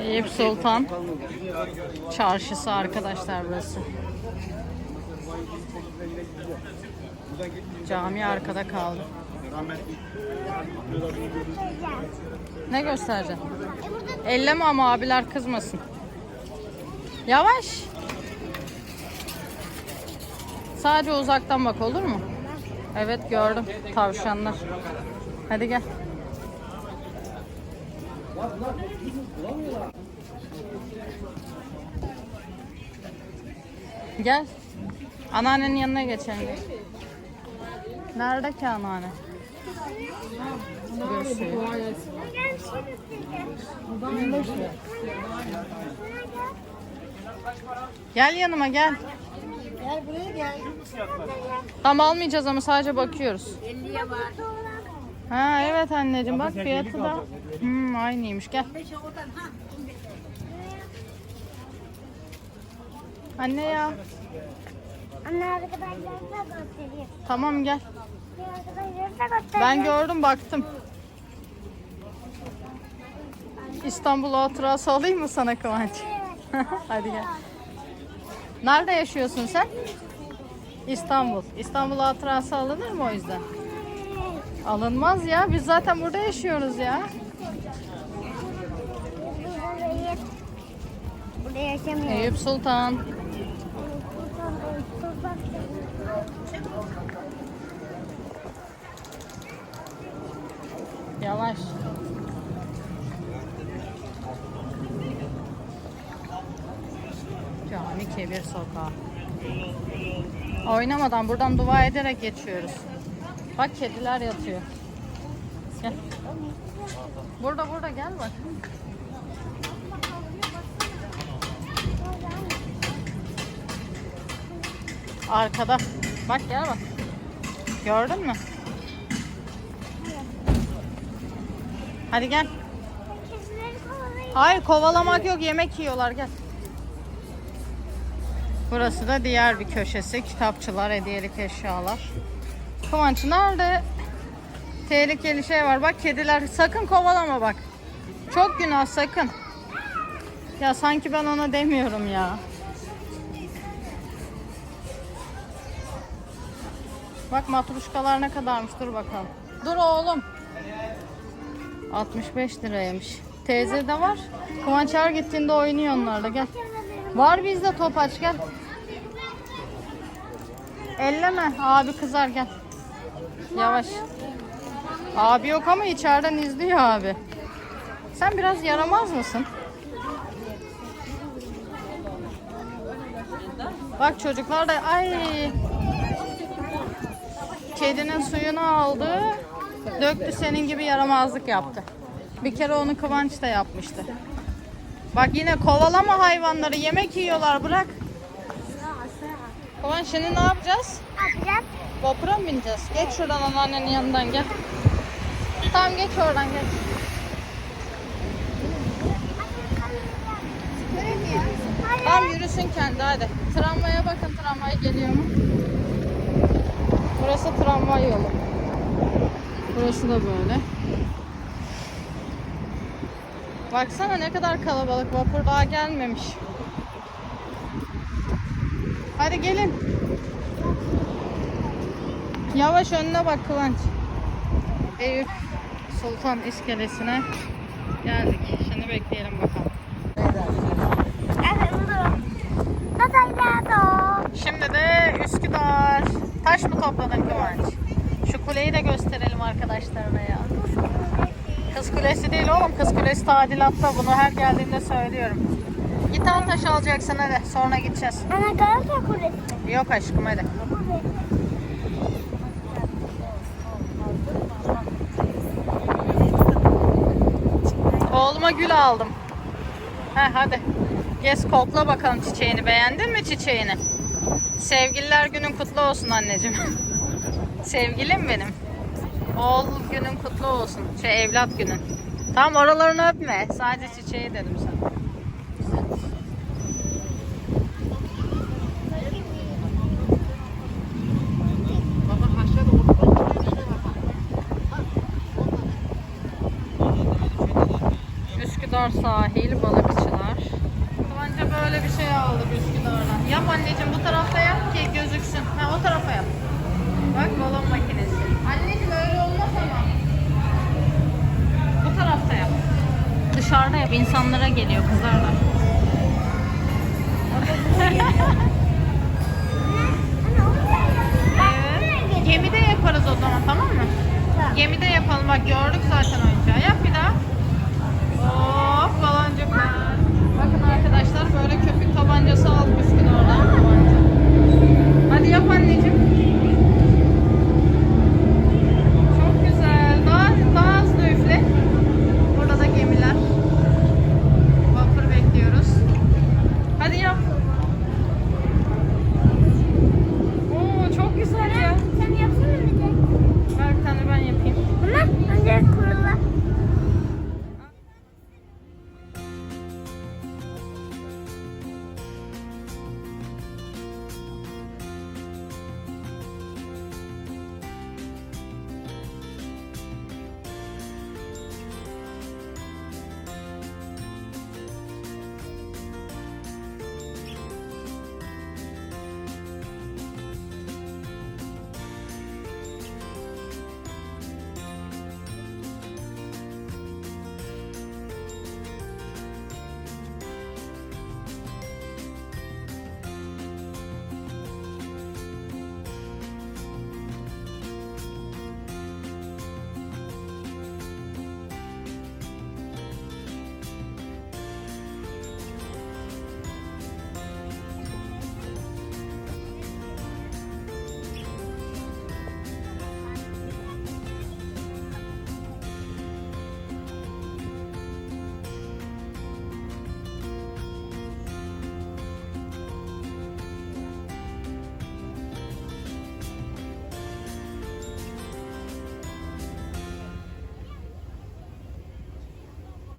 Eyüp Sultan Çarşısı arkadaşlar burası. Cami arkada kaldı. Ne göstereceksin? Elleme ama abiler kızmasın. Yavaş. Sadece uzaktan bak olur mu? Evet gördüm. Tavşanlar. Hadi gel. Gel. Anneannenin yanına geçelim. Nerede ki anneanne? Görüşürüz. Gel yanıma gel. Gel buraya gel. Tam almayacağız ama sadece bakıyoruz. 50'ye var. Ha evet anneciğim bak fiyatı da hmm, aynıymış gel. 5'e oradan ha. Anne ya Anne arkadaşlarına göstereyim. tamam gel. Ben gördüm baktım. İstanbul hatırası alayım mı sana Kıvanç? Hadi gel. Nerede yaşıyorsun sen? İstanbul. İstanbul hatırası alınır mı o yüzden? Alınmaz ya. Biz zaten burada yaşıyoruz ya. Burada yaşamıyoruz. Eyüp Sultan. Yavaş. Cami Kebir Sokağı. Oynamadan buradan dua ederek geçiyoruz. Bak kediler yatıyor. Gel. Burada burada gel bak. Arkada. Bak gel bak. Gördün mü? Hadi gel. Hayır kovalamak yok yemek yiyorlar gel. Burası da diğer bir köşesi. Kitapçılar, hediyelik eşyalar. Kıvanç nerede? Tehlikeli şey var. Bak kediler sakın kovalama bak. Çok günah sakın. Ya sanki ben ona demiyorum ya. Bak matruşkalar ne kadarmış dur bakalım. Dur oğlum. 65 liraymış. Teyze de var. Kıvanç her gittiğinde oynuyor onlarla gel. Var bizde topaç gel. Elleme abi kızar gel. Yavaş. Abi yok ama içeriden izliyor abi. Sen biraz yaramaz mısın? Bak çocuklar da ay kedinin suyunu aldı. Döktü senin gibi yaramazlık yaptı. Bir kere onu Kıvanç da yapmıştı. Bak yine kovalama hayvanları yemek yiyorlar bırak. Kıvanç şimdi ne yapacağız? Yapacağız. Vapura mı bineceğiz? Geç şuradan anneannenin yanından gel. Tamam geç oradan geç. Tamam yürüsün kendi hadi. Tramvaya bakın tramvay geliyor mu? Burası tramvay yolu. Burası da böyle. Baksana ne kadar kalabalık. Vapur daha gelmemiş. Hadi gelin. Yavaş önüne bak Kıvanç. Eyüp Sultan iskelesine geldik. Şimdi bekleyelim bakalım. Şimdi de Üsküdar. Taş mı topladın Kıvanç? Şu kuleyi de gösterelim arkadaşlarına ya. Kız Kulesi değil oğlum. Kız Kulesi tadilatta. Bunu her geldiğimde söylüyorum. Git al taş alacaksın hadi. Sonra gideceğiz. Ana Galata Kulesi. Yok aşkım hadi. Gül aldım. He hadi. Gez kokla bakalım çiçeğini. Beğendin mi çiçeğini? Sevgililer günün kutlu olsun anneciğim. Sevgilim benim. Oğul günün kutlu olsun. Şey evlat günün. Tamam oralarını öpme. Sadece çiçeği dedim sana. Üsküdar sahil balıkçılar. Kıvanca böyle bir şey aldık Üsküdar'dan. Yap anneciğim bu tarafta yap ki gözüksün. Ha o tarafa yap. Bak balon makinesi. Anneciğim öyle olmaz ama. Bu tarafta yap. Dışarıda yap insanlara geliyor kızarlar. Evet. Gemide yaparız o zaman tamam mı? Tamam. Gemide yapalım bak gördük zaten oyuncağı. Yap bir daha arkadaşlar. Böyle köpük tabancası almıştık oradan. Hadi yap anneciğim.